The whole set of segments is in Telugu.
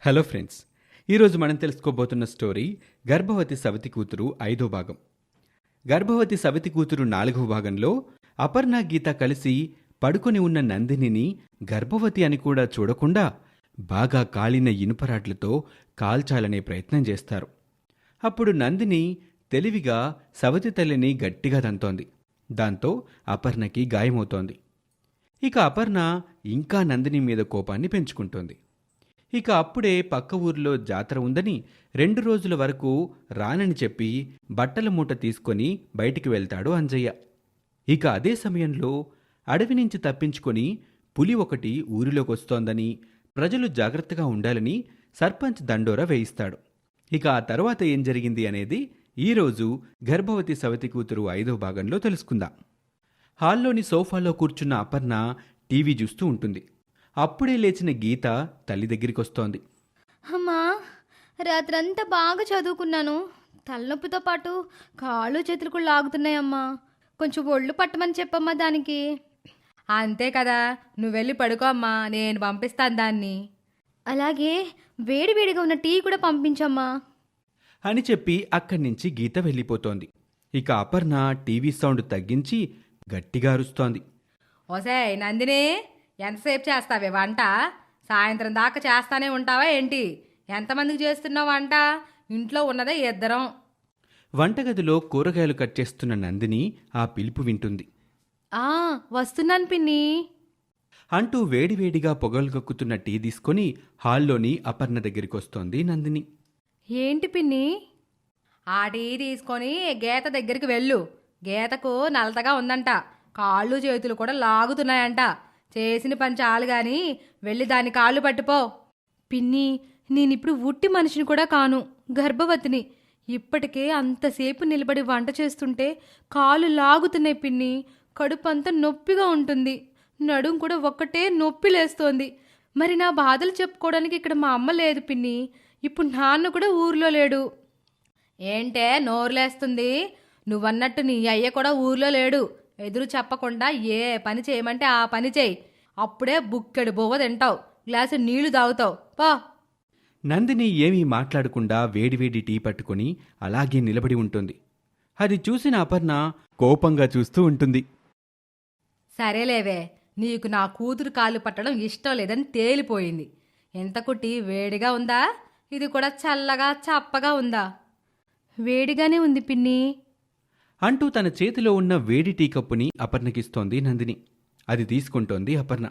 హలో ఫ్రెండ్స్ ఈరోజు మనం తెలుసుకోబోతున్న స్టోరీ గర్భవతి సవతి కూతురు ఐదో భాగం. గర్భవతి సవతి కూతురు నాలుగవ భాగంలో అపర్ణ గీత కలిసి పడుకొని ఉన్న నందినిని గర్భవతి అని కూడా చూడకుండా బాగా కాలిన ఇనుపరాట్లతో కాల్చాలనే ప్రయత్నం చేస్తారు. అప్పుడు నందిని తెలివిగా సవతి తల్లిని గట్టిగా తంతోంది దాంతో అపర్ణకి గాయమవుతోంది. ఇక అపర్ణ ఇంకా నందిని మీద కోపాన్ని పెంచుకుంటోంది. ఇక అప్పుడే పక్క ఊర్లో జాతర ఉందని రెండు రోజుల వరకు రానని చెప్పి బట్టల మూట తీసుకొని బయటికి వెళ్తాడు అంజయ్య. ఇక అదే సమయంలో అడవి నుంచి తప్పించుకొని పులి ఒకటి ఊరిలోకి వస్తోందని ప్రజలు జాగ్రత్తగా ఉండాలని సర్పంచ్ దండోరా వేయిస్తాడు. ఇక ఆ తర్వాత ఏం జరిగింది అనేది ఈరోజు గర్భవతి సవతి కూతురు ఐదో భాగంలో తెలుసుకుందాం. హాల్లోని సోఫాలో కూర్చున్న అపర్ణ టీవీ చూస్తూ ఉంటుంది. అప్పుడే లేచిన గీత తల్లి దగ్గరికి వస్తోంది. అమ్మా రాత్రంతా బాగా చదువుకున్నాను. తలనొప్పితో పాటు కాళ్ళు చేతులు కూడా లాగుతున్నాయమ్మా. కొంచెం ఒళ్ళు పట్టమని చెప్పమ్మా దానికి. అంతే కదా నువ్వు వెళ్ళి పడుకో అమ్మా నేను పంపిస్తాను దాన్ని. అలాగే వేడివేడిగా ఉన్న టీ కూడా పంపించమ్మా. అని చెప్పి అక్కడి నుంచి గీత వెళ్ళిపోతోంది. ఇక అపర్ణ టీవీ సౌండ్ తగ్గించి గట్టిగా అరుస్తోంది. ఓసేయ్ నందిని ఎంతసేపు చేస్తావే వంట? సాయంత్రం దాకా చేస్తానే ఉంటావా ఏంటి? ఎంతమందికి చేస్తున్నావు వంట? ఇంట్లో ఉన్నదే ఇద్దరం. వంటగదిలో కూరగాయలు కట్ చేస్తున్న నందిని ఆ పిలుపు వింటుంది. ఆ వస్తున్నాను పిన్ని. అంటూ వేడివేడిగా పొగలు కక్కుతున్న టీ తీసుకొని హాల్లోని అపర్ణ దగ్గరికి వస్తోంది నందిని. ఏంటి పిన్ని? ఆ టీ తీసుకొని గీత దగ్గరికి వెళ్ళు. గీతకు నలతగా ఉందంట. కాళ్ళు చేతులు కూడా లాగుతున్నాయంట. చేసిన పని చాలు గాని వెళ్ళి దాని కాళ్ళు పట్టుపో. పిన్ని నేనిప్పుడు ఉట్టి మనిషిని కూడా కాను గర్భవతిని. ఇప్పటికే అంతసేపు నిలబడి వంట చేస్తుంటే కాలు లాగుతున్నాయి పిన్ని. కడుపు అంతా నొప్పిగా ఉంటుంది. నడుం కూడా ఒక్కటే నొప్పి లేస్తోంది. మరి నా బాధలు చెప్పుకోవడానికి ఇక్కడ మా అమ్మ లేదు పిన్ని. ఇప్పుడు నాన్న కూడా ఊర్లో లేడు. ఏంటే నోరులేస్తుంది? నువ్వన్నట్టు నీ అయ్య కూడా ఊర్లో లేడు. ఎదురు చెప్పకుండా ఏ పని చేయమంటే ఆ పని చేయి. అప్పుడే బుక్కెడు బొవ్వ తింటావు గ్లాసు నీళ్ళు తాగుతావు. పో. నందిని ఏమీ మాట్లాడకుండా వేడివేడి టీ పట్టుకొని అలాగే నిలబడి ఉంటుంది. అది చూసిన అపర్ణ కోపంగా చూస్తూ ఉంటుంది. సరేలేవే నీకు నా కూతురు కాళ్ళు పట్టడం ఇష్టం లేదని తేలిపోయింది. ఎంత టీ వేడిగా ఉందా? ఇది కూడా చల్లగా చప్పగా ఉందా? వేడిగానే ఉంది పిన్ని. అంటూ తన చేతిలో ఉన్న వేడి టీ కప్పుని అపర్ణకిస్తోంది నందిని. అది తీసుకుంటోంది అపర్ణ.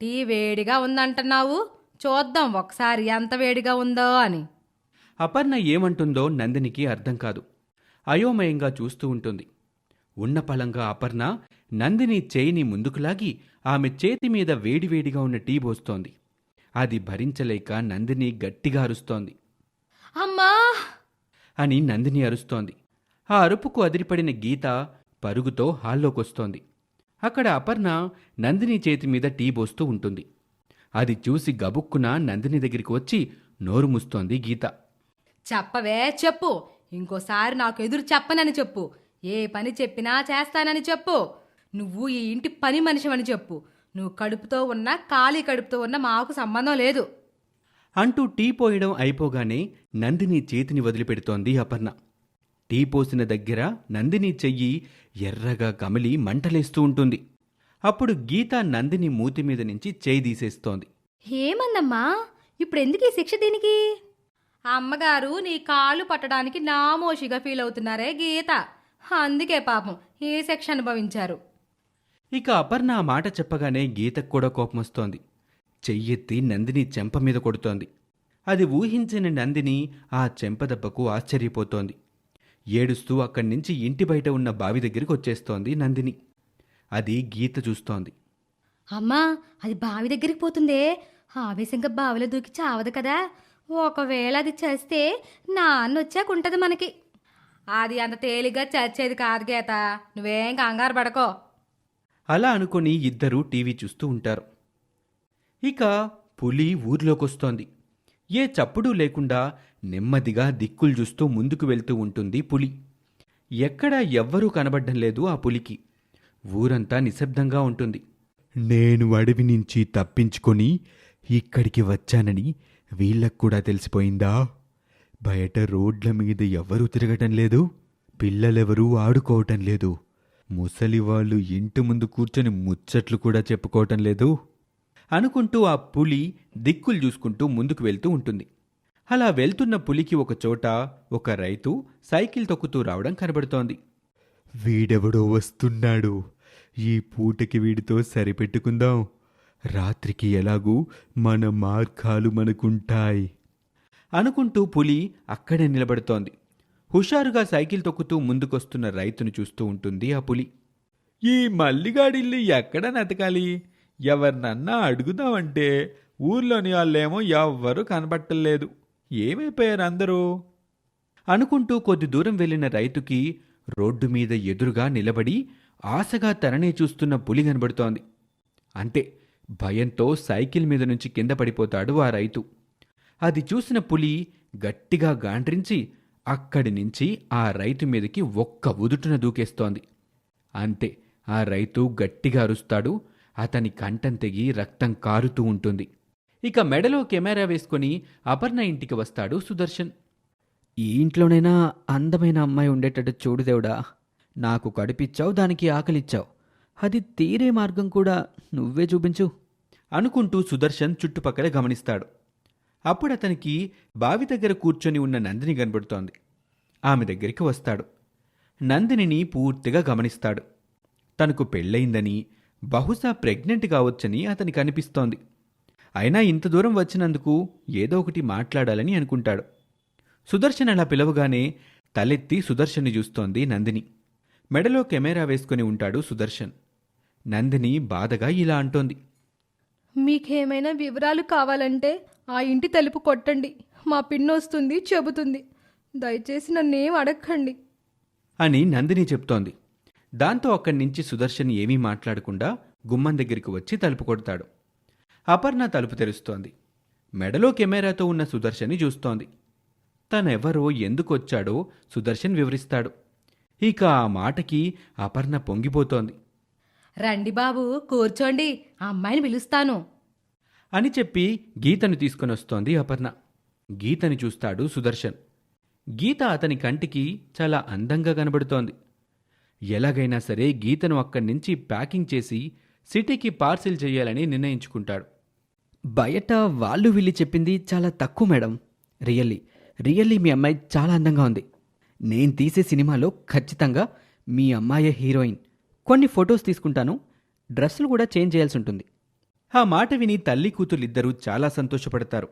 టీ వేడిగా ఉందంటున్నావు? చూద్దాం ఒకసారి ఎంత వేడిగా ఉందో అని. అపర్ణ ఏమంటుందో నందినికి అర్థం కాదు. అయోమయంగా చూస్తూ ఉంటుంది. ఉన్న పలంగా అపర్ణ నందిని చేయిని ముందుకు లాగి ఆమె చేతి మీద వేడివేడిగా ఉన్న టీ పోస్తోంది. అది భరించలేక నందిని గట్టిగా అరుస్తోంది. అమ్మా! అని నందిని అరుస్తోంది. ఆ అరుపుకు అదిరిపడిన గీత పరుగుతో హాల్లోకొస్తోంది. అక్కడ అపర్ణ నందిని చేతి మీద టీ పోస్తూ ఉంటుంది. అది చూసి గబుక్కున నందిని దగ్గరికి వచ్చి నోరు మూస్తోంది గీత. చెప్పవే చెప్పు. ఇంకోసారి నాకు ఎదురు చెప్పనని చెప్పు. ఏ పని చెప్పినా చేస్తానని చెప్పు. నువ్వు ఈ ఇంటి పని మనిషివని చెప్పు. నువ్వు కడుపుతో ఉన్నా ఖాళీ కడుపుతో ఉన్న మాకు సంబంధం లేదు. అంటూ టీ పోయడం అయిపోగానే నందిని చేతిని వదిలిపెడుతోంది అపర్ణ. టీ పోసిన దగ్గర నందిని చెయ్యి ఎర్రగా కమిలి మంటలేస్తూ ఉంటుంది. అప్పుడు గీత నందిని మూతి మీద నుంచి చేయి తీసేస్తోంది. ఏమందమ్మా ఇప్పుడు ఎందుకు ఈ శిక్ష దీనికి? అమ్మగారు నీ కాళ్ళు పట్టడానికి నామోషిగా ఫీల్ అవుతున్నారే గీత. అందుకే పాపం ఏ శిక్ష అనుభవించారు? ఇక అపర్ణ ఆ మాట చెప్పగానే గీతకు కూడా కోపం వస్తోంది. చెయ్యెత్తి నందిని చెంప మీద కొడుతోంది. అది ఊహించిన నందిని ఆ చెంప దెబ్బకు ఆశ్చర్యపోతోంది. ఏడుస్తూ అక్కడి నుంచి ఇంటి బయట ఉన్న బావి దగ్గరికి వచ్చేస్తోంది నందిని. అది గీత చూస్తోంది. అమ్మా అది బావి దగ్గరికి పోతుందే. ఆవేశంగా బావిలో దూకి చావదు కదా. ఒకవేళ అది చేస్తే నాన్న వచ్చాక ఉంటది మనకి. అది అంత తేలిగ్గా చచ్చేది కాదు గీత. నువ్వేం కంగారు పడకో. అలా అనుకొని ఇద్దరూ టీవీ చూస్తూ ఉంటారు. ఇక పులి ఊర్లోకొస్తోంది. ఏ చప్పుడు లేకుండా నెమ్మదిగా దిక్కులు చూస్తూ ముందుకు వెళ్తూ ఉంటుంది పులి. ఎక్కడా ఎవ్వరూ కనబడ్డం లేదు ఆ పులికి. ఊరంతా నిశ్శబ్దంగా ఉంటుంది. నేను అడవి నుంచి తప్పించుకొని ఇక్కడికి వచ్చానని వీళ్ళకు కూడా తెలిసిపోయిందా? బయట రోడ్ల మీద ఎవరూ తిరగటం లేదు. పిల్లలెవరూ ఆడుకోవటం లేదు. ముసలి వాళ్ళు ఇంటి ముందు కూర్చొని ముచ్చట్లు కూడా చెప్పుకోవటం లేదు. అనుకుంటూ ఆ పులి దిక్కులు చూసుకుంటూ ముందుకు వెళ్తూ ఉంటుంది. అలా వెళ్తున్న పులికి ఒక చోట ఒక రైతు సైకిల్ తొక్కుతూ రావడం కనబడుతోంది. వీడెవడో వస్తున్నాడు. ఈ పూటకి వీడితో సరిపెట్టుకుందాం. రాత్రికి ఎలాగూ మన మార్గాలు మనకుంటాయి. అనుకుంటూ పులి అక్కడే నిలబడుతోంది. హుషారుగా సైకిల్ తొక్కుతూ ముందుకొస్తున్న రైతును చూస్తూ ఉంటుంది ఆ పులి. ఈ మల్లిగాడిల్లు ఎక్కడ నతకాలి? ఎవరినన్నా అడుగుదామంటే ఊర్లోని వాళ్ళేమో ఎవ్వరూ కనబట్టలేదు. ఏమైపోయారు అందరూ? అనుకుంటూ కొద్ది దూరం వెళ్ళిన రైతుకి రోడ్డు మీద ఎదురుగా నిలబడి ఆశగా తననే చూస్తున్న పులి కనబడుతోంది. అంతే భయంతో సైకిల్ మీద నుంచి కింద పడిపోతాడు ఆ రైతు. అది చూసిన పులి గట్టిగా గాండ్రించి అక్కడి నుంచి ఆ రైతు మీదకి ఒక్క ఉదుటున దూకేస్తోంది. అంతే ఆ రైతు గట్టిగా అరుస్తాడు అతని కంఠం తెగి రక్తం కారుతూ ఉంటుంది. ఇక మెడలో కెమెరా వేసుకొని అపర్ణ ఇంటికి వస్తాడు సుదర్శన్. ఈ ఇంట్లోనైనా అందమైన అమ్మాయి ఉండేటట్టు చూడు దేవుడా. నాకు కడుపిచ్చావు దానికి ఆకలిచ్చావు. అది తీరే మార్గం కూడా నువ్వే చూపించు. అనుకుంటూ సుదర్శన్ చుట్టుపక్కల గమనిస్తాడు. అప్పుడు అతనికి బావి దగ్గర కూర్చొని ఉన్న నందిని కనబడుతోంది. ఆమె దగ్గరికి వస్తాడు. నందినిని పూర్తిగా గమనిస్తాడు. తనకు పెళ్ళయిందని బహుశా ప్రెగ్నెంట్ కావచ్చని అతనికి అనిపిస్తోంది. అయినా ఇంత దూరం వచ్చినందుకు ఏదో ఒకటి మాట్లాడాలని అనుకుంటాడు. సుదర్శన్ అలా పిలవగానే తలెత్తి సుదర్శన్ని చూస్తోంది నందిని. మెడలో కెమెరా వేసుకుని ఉంటాడు సుదర్శన్. నందిని బాధగా ఇలా అంటోంది. మీకేమైనా వివరాలు కావాలంటే ఆ ఇంటి తలుపు కొట్టండి. మా పిన్న వస్తుంది చెబుతుంది. దయచేసి నన్నేం అడగండి అని నందిని చెప్తోంది. దాంతో అక్కడి నుంచి సుదర్శన్ ఏమీ మాట్లాడకుండా గుమ్మం దగ్గరికి వచ్చి తలుపు కొడతాడు. అపర్ణ తలుపు తెరుస్తోంది. మెడలో కెమెరాతో ఉన్న సుదర్శన్ని చూస్తోంది. తనెవరో ఎందుకొచ్చాడో సుదర్శన్ వివరిస్తాడు. ఇక ఆ మాటకి అపర్ణ పొంగిపోతోంది. రండి బాబు కూర్చోండి ఆ అమ్మాయిని పిలుస్తాను. అని చెప్పి గీతను తీసుకొని వస్తోంది అపర్ణ. గీతని చూస్తాడు సుదర్శన్. గీత అతని కంటికి చాలా అందంగా కనబడుతోంది. ఎలాగైనా సరే గీతను అక్కడి నుంచి ప్యాకింగ్ చేసి సిటీకి పార్సిల్ చేయాలని నిర్ణయించుకుంటాడు. బయట వాళ్ళు వీళ్ళు చెప్పింది చాలా తక్కువ మేడం. రియల్లీ. రియల్లీ మీ అమ్మాయి చాలా అందంగా ఉంది. నేను తీసే సినిమాలో ఖచ్చితంగా మీ అమ్మాయే హీరోయిన్. కొన్ని ఫొటోస్ తీసుకుంటాను. డ్రెస్సులు కూడా చేంజ్ చేయాల్సి ఉంటుంది. ఆ మాట విని తల్లి కూతురిద్దరూ చాలా సంతోషపడతారు.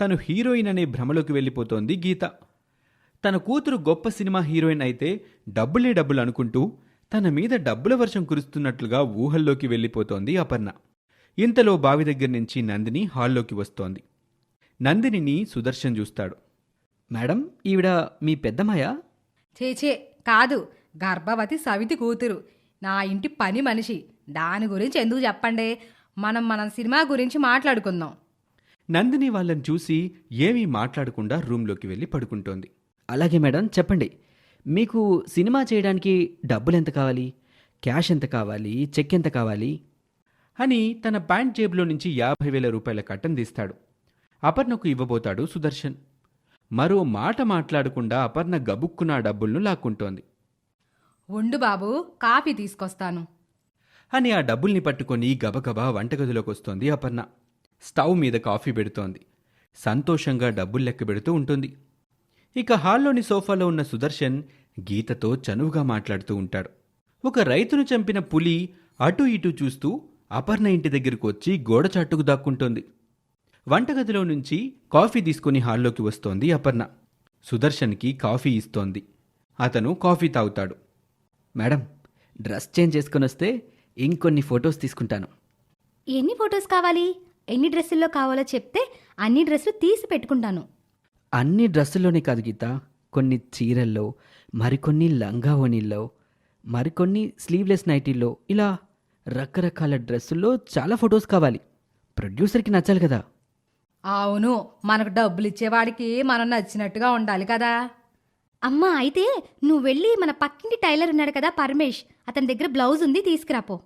తను హీరోయిన్ అనే భ్రమలోకి వెళ్ళిపోతోంది గీత. తన కూతురు గొప్ప సినిమా హీరోయిన్ అయితే డబ్బులే డబ్బులు అనుకుంటూ తన మీద డబ్బుల వర్షం కురుస్తున్నట్లుగా ఊహల్లోకి వెళ్ళిపోతోంది అపర్ణ. ఇంతలో బావి దగ్గర నుంచి నందిని హాల్లోకి వస్తోంది. నందినిని సుదర్శన్ చూస్తాడు. మేడం ఈవిడ మీ పెద్దమ్మాయా? చేచే కాదు. గర్భవతి సవితి కూతురు. నా ఇంటి పని మనిషి. దాని గురించి ఎందుకు చెప్పండి? మనం మన సినిమా గురించి మాట్లాడుకుందాం. నందిని వాళ్ళని చూసి ఏమీ మాట్లాడకుండా రూంలోకి వెళ్ళి పడుకుంటోంది. అలాగే మేడం చెప్పండి. మీకు సినిమా చేయడానికి డబ్బులు ఎంత కావాలి? క్యాష్ ఎంత కావాలి? చెక్ ఎంత కావాలి? అని తన ప్యాంట్ జేబులో నుంచి యాభై వేల రూపాయల కట్టం తీస్తాడు. అపర్ణకు ఇవ్వబోతాడు సుదర్శన్. మరో మాట మాట్లాడకుండా అపర్ణ గబుక్కున డబ్బులను లాక్కుంటోంది. ఉండు బాబు కాఫీ తీసుకొస్తాను. అని ఆ డబ్బుల్ని పట్టుకొని గబగబా వంటగదిలోకి వస్తోంది అపర్ణ. స్టవ్ మీద కాఫీ పెడుతోంది. సంతోషంగా డబ్బులు లెక్క పెడుతూ ఉంటుంది. ఇక హాల్లోని సోఫాలో ఉన్న సుదర్శన్ గీతతో చనువుగా మాట్లాడుతూ ఉంటాడు. ఒక రైతును చంపిన పులి అటు ఇటు చూస్తూ అపర్ణ ఇంటి దగ్గరకు వచ్చి గోడ చాటుకు దాక్కుంటోంది. వంటగదిలో నుంచి కాఫీ తీసుకుని హాల్లోకి వస్తోంది అపర్ణ. సుదర్శన్కి కాఫీ ఇస్తోంది. అతను కాఫీ తాగుతాడు. మేడం డ్రెస్ చేంజ్ చేసుకొని వస్తే ఇంకొన్ని ఫొటోస్ తీసుకుంటాను. ఎన్ని ఫొటోస్ కావాలి? ఎన్ని డ్రెస్సుల్లో కావాలో చెప్తే అన్ని డ్రెస్సులు తీసి పెట్టుకుంటాను. అన్ని డ్రెస్సుల్లోనే కాదు గీత. కొన్ని చీరల్లో మరికొన్ని లంగా ఓణీల్లో మరికొన్ని స్లీవ్లెస్ నైటీల్లో ఇలా రకరకాల డ్రెస్సుల్లో చాలా ఫొటోస్ కావాలి. ప్రొడ్యూసర్కి నచ్చాలి కదా. అవును మనకు డబ్బులు ఇచ్చేవాడికి మనం నచ్చినట్టుగా ఉండాలి కదా. అమ్మా అయితే నువ్వు వెళ్ళి మన పక్కింటి టైలర్ ఉన్నాడు కదా పరమేష్ అతని దగ్గర బ్లౌజ్ ఉంది తీసుకురాపో.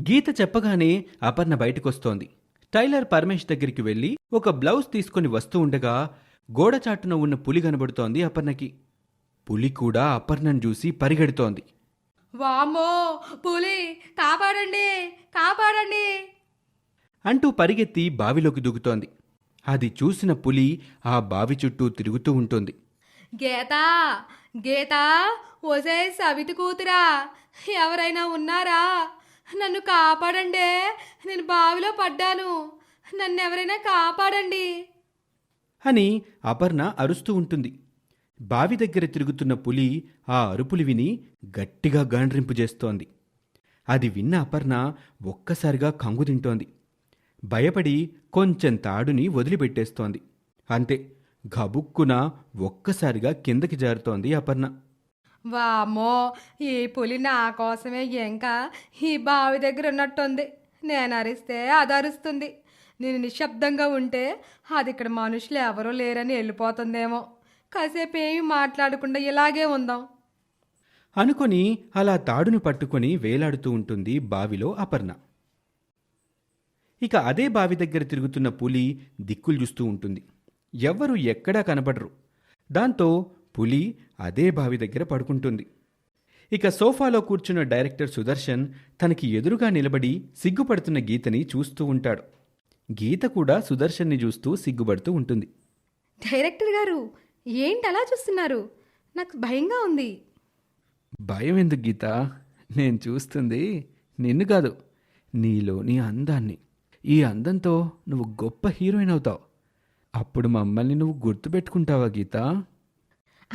గీత చెప్పగానే అపర్ణ బయటకొస్తోంది. టైలర్ పరమేష్ దగ్గరికి వెళ్ళి ఒక బ్లౌజ్ తీసుకొని వస్తూ ఉండగా గోడచాటున ఉన్న పులి కనబడుతోంది అపర్ణకి. పులి కూడా అపర్ణను చూసి పరిగెడుతోంది. వామ్మో పులి కాపాడండి కాపాడండి. అంటూ పరిగెత్తి బావిలోకి దూకుతోంది. అది చూసిన పులి ఆ బావి చుట్టూ తిరుగుతూ ఉంటుంది. గీత గీత ఒసే సవితి కూతురా ఎవరైనా ఉన్నారా? నన్ను కాపాడండి నేను బావిలో పడ్డాను నన్ను ఎవరైనా కాపాడండి. అని అపర్ణ అరుస్తూ ఉంటుంది. బావి దగ్గర తిరుగుతున్న పులి ఆ అరుపులు విని గట్టిగా గాండ్రింపు చేస్తోంది. అది విన్న అపర్ణ ఒక్కసారిగా కంగు తింటోంది. భయపడి కొంచెం తాడుని వదిలిపెట్టేస్తోంది. అంతే గబుక్కున ఒక్కసారిగా కిందకి జారుతోంది అపర్ణ. వామ్మో ఈ పులి నా కోసమే ఇంకా ఈ బావి దగ్గర ఉన్నట్టుంది. నేను అరిస్తే అది అరుస్తుంది. నేను నిశ్శబ్దంగా ఉంటే అది ఇక్కడ మనుషులు ఎవరూ లేరని వెళ్ళిపోతుందేమో. కాసేపు ఏమి మాట్లాడకుండా ఇలాగే ఉందాం. అనుకొని అలా తాడును పట్టుకొని వేలాడుతూ ఉంటుంది బావిలో అపర్ణ. ఇక అదే బావి దగ్గర తిరుగుతున్న పులి దిక్కులు చూస్తూ ఉంటుంది. ఎవ్వరూ ఎక్కడా కనబడరు. దాంతో పులి అదే బావి దగ్గర పడుకుంటుంది. ఇక సోఫాలో కూర్చున్న డైరెక్టర్ సుదర్శన్ తనకి ఎదురుగా నిలబడి సిగ్గుపడుతున్న గీతని చూస్తూ ఉంటాడు. గీత కూడా సుదర్శన్ని చూస్తూ సిగ్గుపడుతూ ఉంటుంది. డైరెక్టర్ గారు ఏంటి అలా చూస్తున్నారు? నాకు భయంగా ఉంది. భయం ఎందుకు గీత? నేను చూస్తుంది నిన్ను కాదు నీలోని అందాన్ని. ఈ అందంతో నువ్వు గొప్ప హీరోయిన్ అవుతావు. అప్పుడు మమ్మల్ని నువ్వు గుర్తుపెట్టుకుంటావా గీత?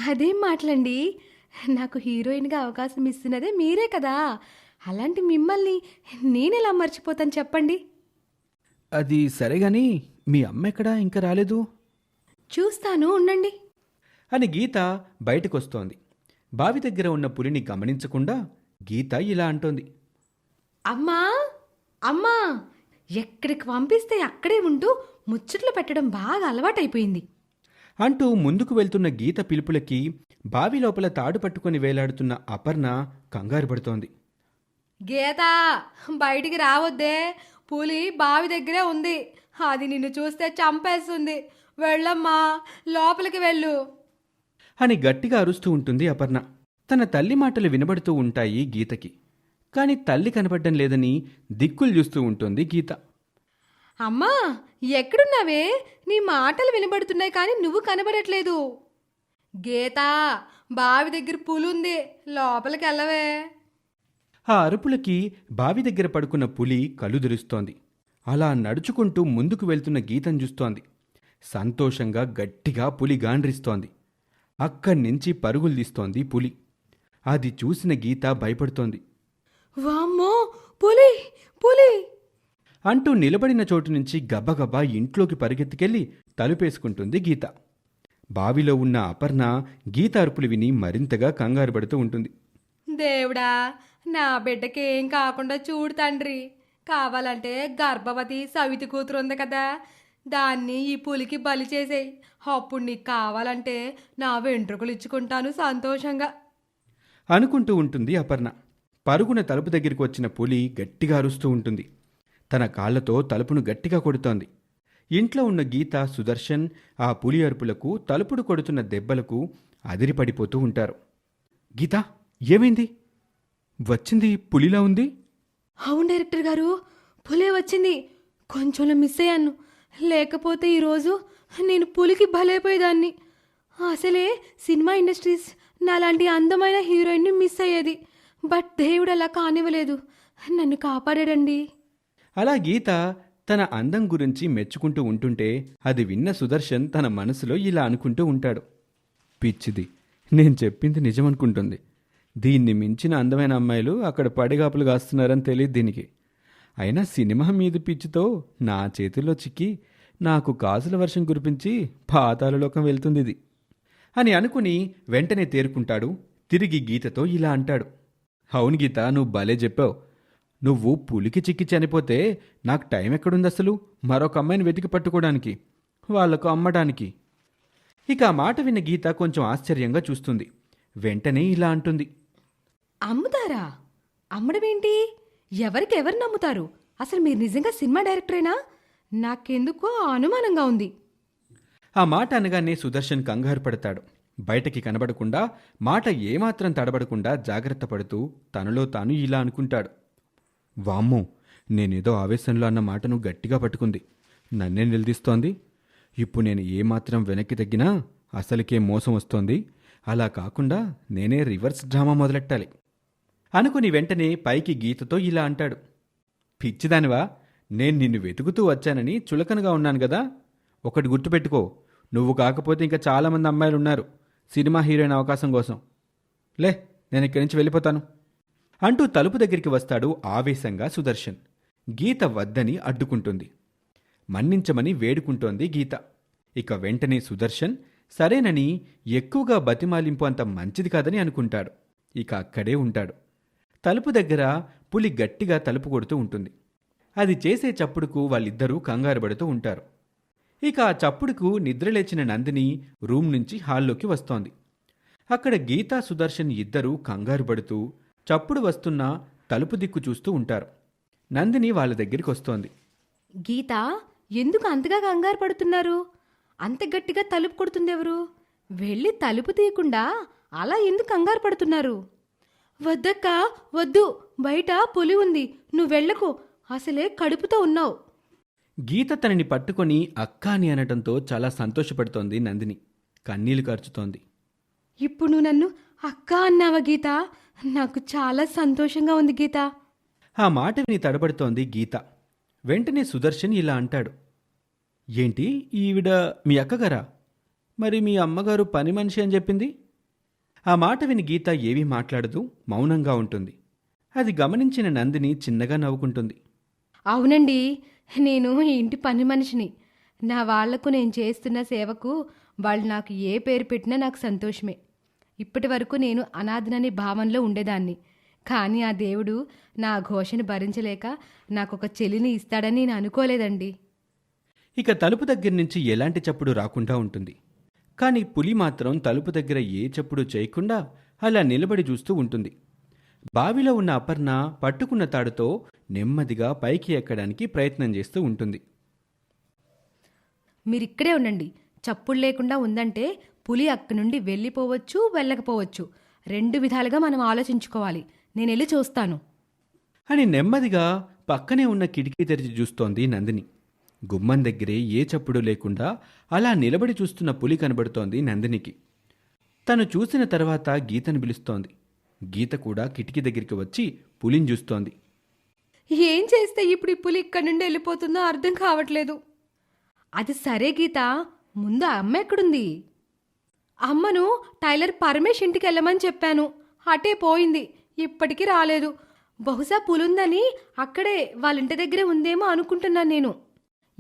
అదేం మాటలండి. నాకు హీరోయిన్గా అవకాశం ఇస్తున్నదే మీరే కదా. అలాంటి మిమ్మల్ని నేనెలా మర్చిపోతాను చెప్పండి. అది సరే గాని మీ అమ్మ ఎక్కడా? ఇంకా రాలేదు? చూస్తాను ఉండండి. అని గీత బయటకొస్తోంది. బావి దగ్గర ఉన్న పులిని గమనించకుండా గీత ఇలా అంటోంది. అమ్మా! అమ్మా! ఎక్కడికి పంపిస్తే అక్కడే ఉంటూ ముచ్చట్లు పెట్టడం బాగా అలవాటైపోయింది. అంటూ ముందుకు వెళ్తున్న గీత పిలుపులకి బావి లోపల తాడు పట్టుకొని వేలాడుతున్న అపర్ణ కంగారు పడుతోంది. గీత బయటికి రావద్దే. పులి బావి దగ్గరే ఉంది. అది నిన్ను చూస్తే చంపేస్తుంది. వెళ్ళమ్మా లోపలికి వెళ్ళు. అని గట్టిగా అరుస్తూ ఉంటుంది అపర్ణ. తన తల్లి మాటలు వినబడుతూ ఉంటాయి గీతకి. కాని తల్లి కనబడ్డం లేదని దిక్కులు చూస్తూ ఉంటుంది గీత. అమ్మా ఎక్కడున్నావే? నీ మాటలు వినబడుతున్నాయి కానీ నువ్వు కనబడట్లేదు. గీత బావి దగ్గర పులుంది లోపలికి వెళ్ళవే. ఆ అరుపులకి బావి దగ్గర పడుకున్న పులి కళ్ళు తెరుస్తోంది. అలా నడుచుకుంటూ ముందుకు వెళ్తున్న గీతను చూస్తోంది. సంతోషంగా గట్టిగా పులి గాండ్రిస్తోంది. అక్కడి నుంచి పరుగులు తీస్తోంది పులి. అది చూసిన గీత భయపడుతోంది. వామ్మో పులి పులి! అంటూ నిలబడిన చోటు నుంచి గబగబా ఇంట్లోకి పరిగెత్తుకెళ్ళి తలుపేసుకుంటుంది గీత. బావిలో ఉన్న అపర్ణ గీత అరుపులు విని మరింతగా కంగారు పడుతూ ఉంటుంది. దేవుడా నా బిడ్డకి కాకుండా చూడు తండ్రి. కావాలంటే గర్భవతి సవితి కూతురు ఉంది కదా. దాన్ని ఈ పులికి బలి చేసేయి. అప్పుడు నీకు కావాలంటే నా వెంట్రుకలు ఇచ్చుకుంటాను సంతోషంగా. అనుకుంటూ ఉంటుంది అపర్ణ. పరుగున తలుపు దగ్గరికి వచ్చిన పులి గట్టిగా అరుస్తూ ఉంటుంది. తన కాళ్ళతో తలుపును గట్టిగా కొడుతోంది. ఇంట్లో ఉన్న గీత సుదర్శన్ ఆ పులి అరుపులకు తలుపుడు కొడుతున్న దెబ్బలకు అదిరిపడిపోతూ ఉంటారు. గీత ఏమైంది? వచ్చింది పులిలా ఉంది? అవును డైరెక్టర్ గారు పులే వచ్చింది. కొంచెంలో మిస్ అయ్యాను. లేకపోతే ఈరోజు నేను పులికి భలైపోయేదాన్ని అసలే సినిమా ఇండస్ట్రీస్ నాలాంటి అందమైన హీరోయిన్ని మిస్ అయ్యేది. బట్ దేవుడు అలా కానివ్వలేదు. నన్ను కాపాడాడండి. అలా గీత తన అందం గురించి మెచ్చుకుంటూ ఉంటుంటే అది విన్న సుదర్శన్ తన మనసులో ఇలా అనుకుంటూ ఉంటాడు. పిచ్చిది నేను చెప్పింది నిజమనుకుంటుంది. దీన్ని మించిన అందమైన అమ్మాయిలు అక్కడ పడిగాపులు కాస్తున్నారని తెలియదు దీనికి. అయినా సినిమా మీద పిచ్చితో నా చేతిలో చిక్కి నాకు కాసుల వర్షం కురిపించి పాతాలలోకం వెళ్తుంది ఇది అని అనుకుని వెంటనే తేరుకుంటాడు. తిరిగి గీతతో ఇలా అంటాడు. అవును గీత నువ్వు భలే చెప్పావు. నువ్వు పులికి చిక్కి చనిపోతే నాకు టైం ఎక్కడుంది అసలు? మరొక అమ్మాయిని వెతికి పట్టుకోవడానికి వాళ్ళకు అమ్మడానికి. ఇక ఆ మాట విన్న గీత కొంచెం ఆశ్చర్యంగా చూస్తుంది. వెంటనే ఇలా అంటుంది. అమ్ముతారా? అమ్మడం ఎవరికెవరు ఎవరికి ఎవరు నమ్ముతారు? అసలు మీరు నిజంగా సినిమా డైరెక్టరేనా? నాకెందుకో అనుమానంగా ఉంది. ఆ మాట అనగానే సుదర్శన్ కంగారు పడతాడు. బయటకి కనబడకుండా మాట ఏమాత్రం తడబడకుండా జాగ్రత్త పడుతూ తనలో తాను ఇలా అనుకుంటాడు. వామ్మో నేనేదో ఆవేశంలో అన్న మాటను గట్టిగా పట్టుకుంది. నన్నే నిలదీస్తోంది. ఇప్పుడు నేను ఏమాత్రం వెనక్కి తగ్గినా అసలుకే మోసం వస్తోంది. అలా కాకుండా నేనే రివర్స్ డ్రామా మొదలెట్టాలి. అనుకుని వెంటనే పైకి గీతతో ఇలా అంటాడు. పిచ్చిదానివా నేను నిన్ను వెతుకుతూ వచ్చానని చులకనగా ఉన్నాను కదా ఒకటి గుర్తుపెట్టుకో నువ్వు కాకపోతే ఇంకా చాలామంది అమ్మాయిలు ఉన్నారు సినిమా హీరోయిన్ అవకాశం కోసం. లే నేను ఇక్కడి నుంచి వెళ్ళిపోతాను. అంటూ తలుపు దగ్గరికి వస్తాడు ఆవేశంగా సుదర్శన్. గీత వద్దని అడ్డుకుంటుంది. మన్నించమని వేడుకుంటోంది గీత. ఇక వెంటనే సుదర్శన్ సరేనని ఎక్కువగా బతిమాలింపు అంత మంచిది కాదని అనుకుంటాడు. ఇక అక్కడే ఉంటాడు. తలుపు దగ్గర పులి గట్టిగా తలుపు కొడుతూ ఉంటుంది. అది చేసే చప్పుడుకు వాళ్ళిద్దరూ కంగారు పడుతూ ఉంటారు. ఇక ఆ చప్పుడుకు నిద్రలేచిన నందిని రూమ్ నుంచి హాల్లోకి వస్తోంది. అక్కడ గీతా సుదర్శన్ ఇద్దరూ కంగారు పడుతూ చప్పుడు వస్తున్న తలుపు దిక్కు చూస్తూ ఉంటారు. నందిని వాళ్ళ దగ్గరికి వస్తోంది. గీత ఎందుకు అంతగా కంగారు పడుతున్నారు? అంత గట్టిగా తలుపు కొడుతుంది ఎవరు వెళ్ళి తలుపు తీయకుండా అలా ఎందుకు కంగారు పడుతున్నారు? వద్దక్క వద్దు బయట పులి ఉంది నువ్వు వెళ్ళకు అసలే కడుపుతో ఉన్నావు. గీత తనని పట్టుకొని అక్క అని అనటంతో చాలా సంతోషపడుతోంది నందిని. కన్నీళ్ళు కార్చుతోంది. ఇప్పుడు నువ్వు నన్ను అక్క అన్నావా గీత? నాకు చాలా సంతోషంగా ఉంది గీత. ఆ మాట విని తడబడుతోంది గీత. వెంటనే సుదర్శన్ ఇలా అంటాడు. ఏంటి ఈవిడ మీ అక్కగారా? మరి మీ అమ్మగారు పని మనిషి అని చెప్పింది? ఆ మాట విని గీత ఏమీ మాట్లాడదు మౌనంగా ఉంటుంది. అది గమనించిన నందిని చిన్నగా నవ్వుకుంటుంది. అవునండి నేను ఈ ఇంటి పని మనిషిని. నా వాళ్ళకు నేను చేస్తున్న సేవకు వాళ్ళు నాకు ఏ పేరు పెట్టినా నాకు సంతోషమే. ఇప్పటి వరకు నేను అనాథనని భావనలో ఉండేదాన్ని. కానీ ఆ దేవుడు నా ఘోషను భరించలేక నాకు ఒక చెల్లిని ఇస్తాడని నేను అనుకోలేదండి. ఇక తలుపు దగ్గర నుంచి ఎలాంటి చప్పుడు రాకుండా ఉంటుంది. కానీ పులి మాత్రం తలుపు దగ్గర ఏ చప్పుడు చేయకుండా అలా నిలబడి చూస్తూ ఉంటుంది. బావిలో ఉన్న అపర్ణ పట్టుకున్న తాడుతో నెమ్మదిగా పైకి ఎక్కడానికి ప్రయత్నం చేస్తూ ఉంటుంది. మీరు ఇక్కడే ఉండండి. చప్పుడు లేకుండా ఉందంటే పులి అక్కడి నుండి వెళ్ళిపోవచ్చు వెళ్ళకపోవచ్చు. రెండు విధాలుగా మనం ఆలోచించుకోవాలి. నేను వెళ్ళి చూస్తాను. అని నెమ్మదిగా పక్కనే ఉన్న కిటికీ తెరిచి చూస్తోంది నందిని. గుమ్మం దగ్గరే ఏ చప్పుడు లేకుండా అలా నిలబడి చూస్తున్న పులి కనబడుతోంది నందినికి. తను చూసిన తర్వాత గీతను పిలుస్తోంది. గీత కూడా కిటికీ దగ్గరికి వచ్చి పులిని చూస్తోంది. ఏం చేస్తే ఇప్పుడు ఈ పులి ఇక్కడి నుండి వెళ్ళిపోతుందో అర్థం కావట్లేదు. అది సరే గీత ముందు ఆ అమ్మ ఎక్కడుంది? అమ్మను టైలర్ పరమేష్ ఇంటికి వెళ్ళమని చెప్పాను. అటే పోయింది. ఇప్పటికీ రాలేదు. బహుశా పులుందని అక్కడే వాళ్ళ ఇంటి దగ్గరే ఉందేమో అనుకుంటున్నాను నేను.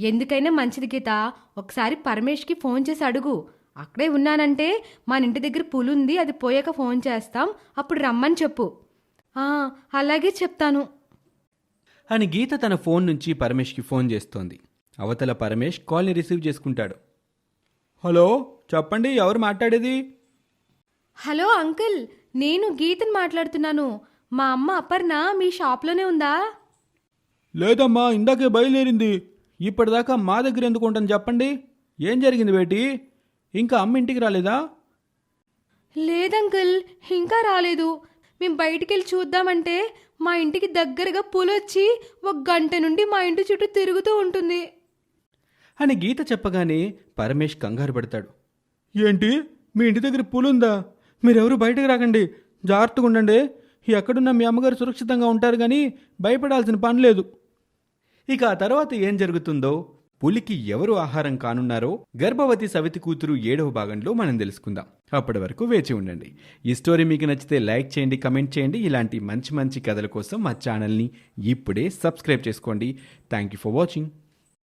ఎందుకైనా మంచిది గీత. ఒకసారి పరమేష్కి ఫోన్ చేసి అడుగు. అక్కడే ఉన్నానంటే మన ఇంటి దగ్గర పులుంది అది పోయాక ఫోన్ చేస్తాం. అప్పుడు రమ్మని చెప్పు. "ఆ, అలాగే చెప్తాను. అని గీత తన ఫోన్ నుంచి పరమేష్కి ఫోన్ చేస్తోంది. అవతల పరమేష్ కాల్ని రిసీవ్ చేసుకుంటాడు. హలో చెప్పండి ఎవరు మాట్లాడేది? Hello uncle. నేను గీతని మాట్లాడుతున్నాను. మా అమ్మ అపర్ణ మీ షాప్లోనే ఉందా? లేదమ్మా ఇందాకే బయలుదేరింది. ఇప్పటిదాకా మా దగ్గర ఎందుకు ఉంటుంది చెప్పండి? ఏం జరిగింది బేటి? ఇంకా అమ్మ ఇంటికి రాలేదా? లేదంకుల్ ఇంకా రాలేదు. మేము బయటికి వెళ్ళి చూద్దామంటే మా ఇంటికి దగ్గరగా పులొచ్చి ఒక గంట నుండి మా ఇంటి చుట్టూ తిరుగుతూ ఉంటుంది. అని గీత చెప్పగానే పరమేష్ కంగారు పడతాడు. ఏంటి? మీ ఇంటి దగ్గర పులుందా మీరెవరు బయటకు రాకండి. జాగ్రత్తగా ఉండండి. ఎక్కడున్నా మీ అమ్మగారు సురక్షితంగా ఉంటారు కానీ భయపడాల్సిన పని లేదు. ఇక ఆ తర్వాత ఏం జరుగుతుందో పులికి ఎవరు ఆహారం కానున్నారో గర్భవతి సవితి కూతురు ఏడవ భాగంలో మనం తెలుసుకుందాం. అప్పటి వరకు వేచి ఉండండి. ఈ స్టోరీ మీకు నచ్చితే లైక్ చేయండి కమెంట్ చేయండి. ఇలాంటి మంచి మంచి కథల కోసం మా ఛానల్ని ఇప్పుడే సబ్స్క్రైబ్ చేసుకోండి. Thank you for watching